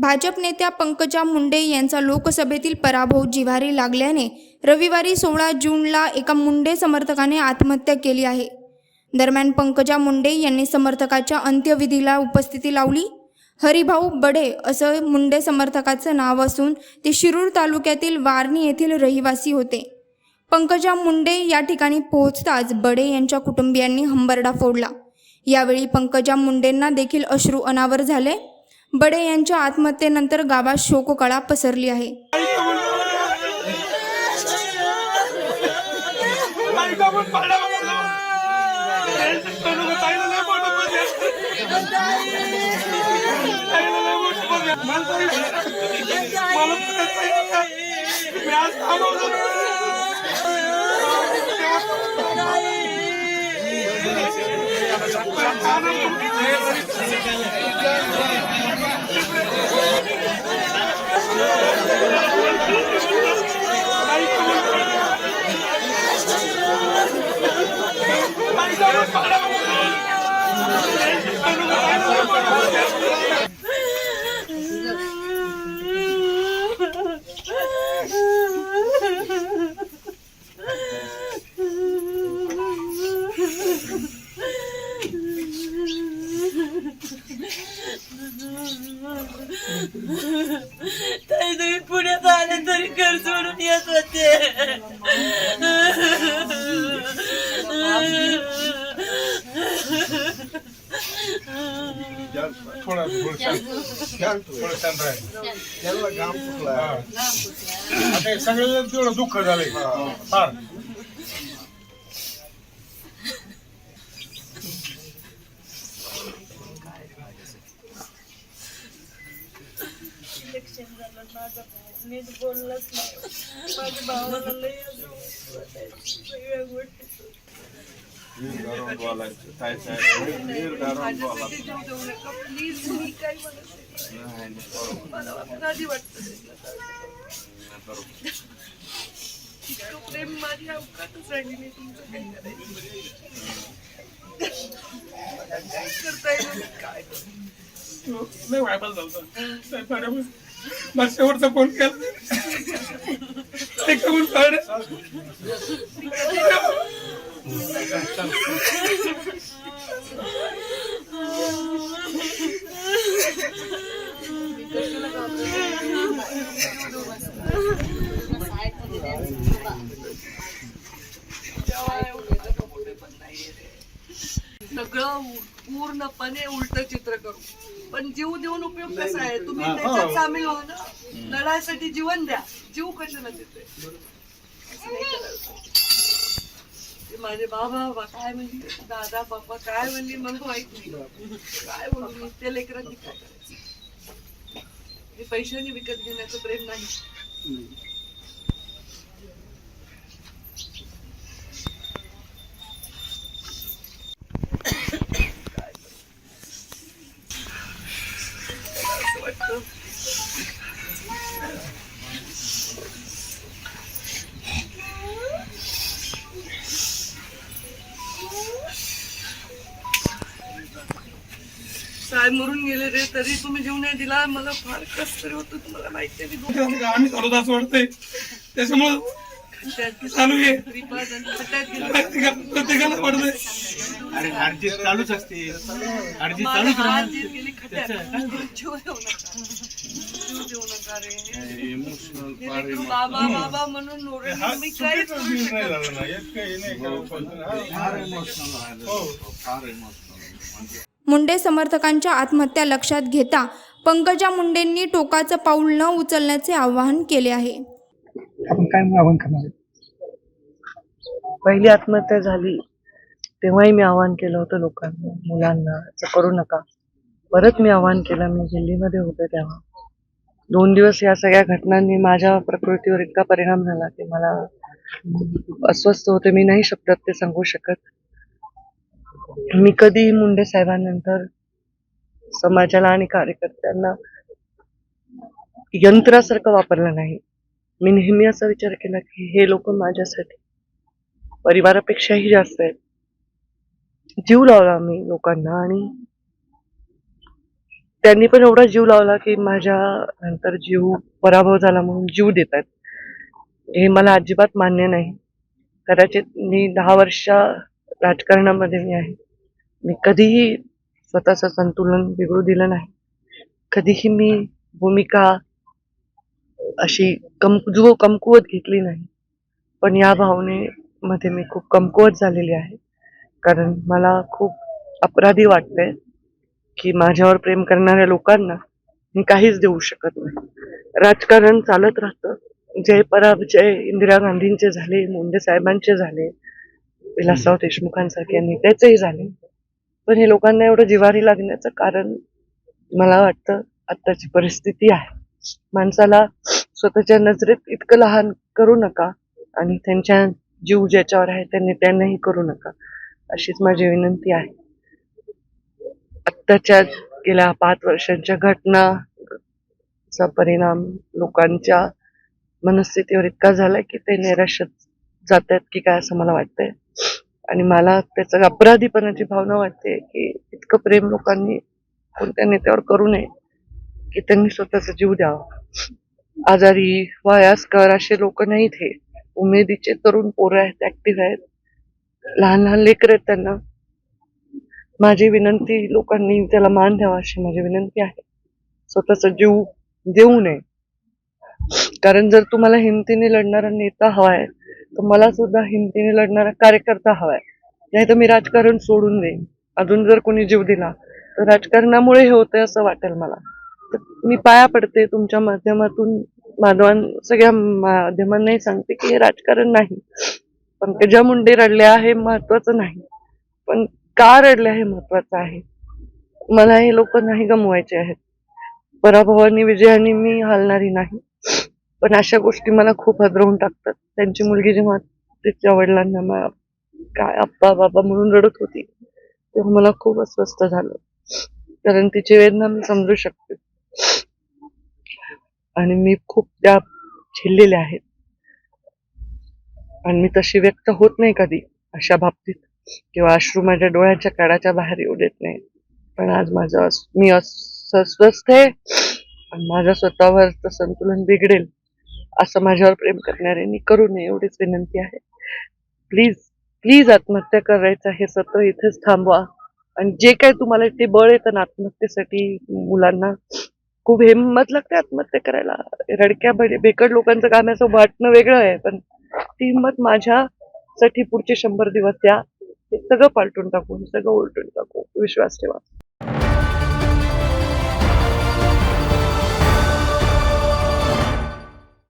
भाजप नेत्या पंकजा मुंडे यांचा लोकसभेतील पराभव जिव्हारी लागल्याने रविवारी सोळा जूनला एका मुंडे समर्थकाने आत्महत्या केली आहे. दरम्यान पंकजा मुंडे यांनी समर्थकाच्या अंत्यविधीला उपस्थिती लावली. हरिभाऊ बडे असं मुंडे समर्थकाचं नाव असून ते शिरूर तालुक्यातील वारणी येथील रहिवासी होते. पंकजा मुंडे या ठिकाणी पोहोचताच बडे यांच्या कुटुंबियांनी हंबरडा फोडला. यावेळी पंकजा मुंडेंना देखील अश्रू अनावर झाले. बडे यांच्या आत्महत्येनंतर गावात शोककळा पसरली आहे. Ha ha ha. थोडा थोडं शांत थोडं शांत राहा. आता सगळं तेवढं दुःख झालंय फार नीट बोललाच नाही. माझ्या भावाला लय असं वाटायचं. सगळ्या माझ्यासाठी जीव देऊ नका प्लीज मी काही म्हणत नाही. मला अपराधी इतकं प्रेम अवकातच राहिली नाही तुमचं करायचं काय करता येईल लय व्हायबल झालं फोन केला ते सगळं पूर्णपणे उलट चित्र करू. पण जीव देऊन उपयोग कसा आहे? तुम्ही त्याच्यात सामील व्हा ना. लढायसाठी जीवन द्या. जीव कशाला देतोय असं नाही करायचं. ते माझे बाबा बाबा काय म्हणली? दादा बाबा काय म्हणली मला माहीत नाही. काय म्हणून मी? त्या लेकरांनी काय करायचं? पैशांनी पैशाने विकत घेण्याचं प्रेम नाही. वाटतं. साहेब मरून गेले रे तरी तुम्ही जीव नाही दिला. मला फार तरी होतं तुम्हाला माहिती आहे मी दोन आम्ही चालू वाटतंय. त्याच्यामुळं चालू आहे. प्रत्येकाला पडतंय अरे अर्जित चालूच असते. चालूच इमोशनल हे बाबा बाबा म्हणून ओरडली मी काहीच करू नाही शकत नाही. झालं ना. इतकं हे नाही करावं पण. फार इमोशनल हो. फार इमोशनल मुंडे समर्थकांच्या आत्महत्या लक्षात घेता पंकजा मुंडेंनी टोकाचं पाऊल न उचलण्याचे आवाहन केले आहे. आपण काय आव्हान करणार? पहिली आत्महत्या झाली तेव्हाही मी आवाहन केलं होतं लोकांना मुलांना असं करू नका. परत मी आवाहन केलं मी दिल्लीमध्ये होते तेव्हा. दोन दिवस या सगळ्या घटनांनी माझ्या प्रकृतीवर इतका परिणाम झाला की मला अस्वस्थ होते मी नाही शब्दात ते सांगू शकत. मी कधीही मुंडे साहेबांनंतर समाजाला आणि कार्यकर्त्यांना यंत्रासारखं वापरलं नाही. मी नेहमी असा विचार केला की हे लोक माझ्यासाठी परिवारापेक्षाही जास्त आहेत. जीव लावला मी लोकांना आणि त्यांनी पण एवढा जीव लावला की माझ्या नंतर जीव पराभव झाला म्हणून जीव देतात हे मला अजिबात मान्य नाही. कदाचित मी दहा वर्ष राजकारणामध्ये मी आहे. मी कधीही स्वतःचं संतुलन बिघडू दिलं नाही. कधीही मी भूमिका अशी कमजो कमकुवत घेतली नाही. पण या भावनेमध्ये मी खूप कमकुवत झालेली आहे. कारण मला खूप अपराधी वाटते की माझ्यावर प्रेम करणाऱ्या लोकांना मी काहीच देऊ शकत नाही. राजकारण चालत राहतं. जय पराजय इंदिरा गांधींचे झाले मुंडे साहेबांचे झाले विलासराव देशमुखांसारख्या नेत्याचेही झाले. पण हे लोकांना एवढं जिवारी लागण्याचं कारण मला वाटतं आत्ताची परिस्थिती आहे. माणसाला स्वतःच्या नजरेत इतकं लहान करू नका आणि त्यांच्या जीव ज्याच्यावर आहे त्यांनी त्यांनाही करू नका अशीच माझी विनंती आहे. आत्ताच्या गेल्या पाच वर्षांच्या घटनाचा परिणाम लोकांच्या मनस्थितीवर इतका झालाय की ते नैराश्यात जात आहेत की काय असं मला वाटतंय. आणि मला त्याचं अपराधीपणाची भावना वाटते की इतकं प्रेम लोकांनी कोणत्या नेत्यावर करू नये की त्यांनी स्वतःचा जीव द्यावा. आजारी वयास्कर असे लोक नाहीत हे. उमेदीचे तरुण पोरं आहेत ऍक्टिव्ह आहेत. लहान लहान लेकर आहेत त्यांना. माझी विनंती लोकांनी त्याला मान द्यावा अशी माझी विनंती आहे. स्वतःचा जीव देऊ नये. कारण जर तुम्हाला हिमतीने लढणारा नेता हवा आहे तर मला सुद्धा हिमतीने लढणारा कार्यकर्ता हवाय. नाही तर मी राजकारण सोडून देईन. अजून जर कोणी जीव दिला तर राजकारणामुळे हे होतंय असं वाटेल मला. तर मी पाया पडते तुमच्या माध्यमातून. माधवान सगळ्या माध्यमांनाही सांगते की हे राजकारण नाही. पंकजा मुंडे रडल्या हे महत्वाचं नाही. पण का रडल्या हे महत्वाचं आहे? मला हे लोक नाही गमवायचे आहेत. पराभवानी विजयाने मी हालणारी नाही. पण अशा गोष्टी मला खूप हादरवून टाकतात. त्यांची मुलगी जेव्हा तिच्या वडिलांना मा- काय आप्पा बाबा म्हणून रडत होती तेव्हा मला खूप अस्वस्थ झालं. कारण तिची वेदना मी समजू शकते. आणि मी खूप त्या झेललेल्या आहेत. आणि मी तशी व्यक्त होत नाही कधी अशा बाबतीत. किंवा अश्रू माझ्या डोळ्याच्या काळाच्या बाहेर येऊ देत नाही पण आज माझं अस- मी अस्वस्थ आहे. आणि माझ्या स्वतःवरचं संतुलन बिघडेल. असं माझ्यावर प्रेम करणाऱ्यांनी करू नये एवढीच विनंती आहे. प्लीज प्लीज आत्महत्या करायचं हे सत्र इथेच थांबवा. आणि जे काय तुम्हाला ते बळ येतं ना आत्महत्येसाठी मुलांना खूप हिंमत लागते आत्महत्या करायला. रडक्या बे- बेकड लोकांचं काम असं वाटणं वेगळं आहे पण ती हिंमत माझ्यासाठी पुढचे शंभर दिवस द्या. हे सगळं पालटून टाकू हे सगळं उलटून टाकू. विश्वास ठेवा.